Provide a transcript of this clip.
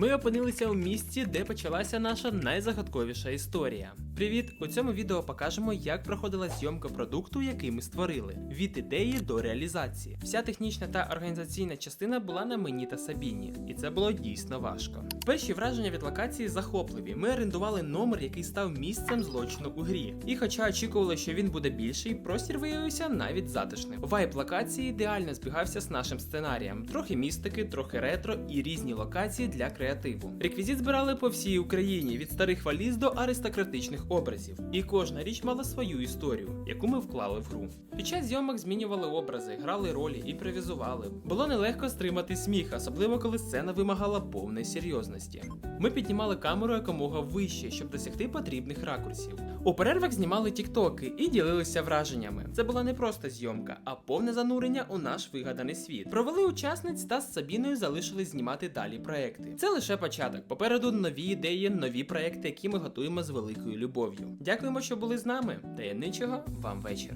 Ми опинилися у місці, де почалася наша найзагадковіша історія. Привіт! У цьому відео покажемо, як проходила зйомка продукту, який ми створили, від ідеї до реалізації. Вся технічна та організаційна частина була на мені та Сабіні, і це було дійсно важко. Перші враження від локації захопливі. Ми орендували номер, який став місцем злочину у грі. І хоча очікували, що він буде більший, простір виявився навіть затишним. Вайб локації ідеально збігався з нашим сценарієм. Трохи містики, трохи ретро і різні локації для креативу. Реквізит збирали по всій Україні від старих валіз до аристократичних образів. І кожна річ мала свою історію, яку ми вклали в гру. Під час зйомок змінювали образи, грали ролі, імпровізували. Було нелегко стримати сміх, особливо коли сцена вимагала повної серйозності. Ми піднімали камеру якомога вище, щоб досягти потрібних ракурсів. У перервах знімали тіктоки і ділилися враженнями. Це була не просто зйомка, а повне занурення у наш вигаданий світ. Провели учасниць та з Сабіною залишились знімати далі проекти. Це лише початок. Попереду нові ідеї, нові проекти, які ми готуємо з великою любов'ю. Дякуємо, що були з нами. Таємничого вам вечір.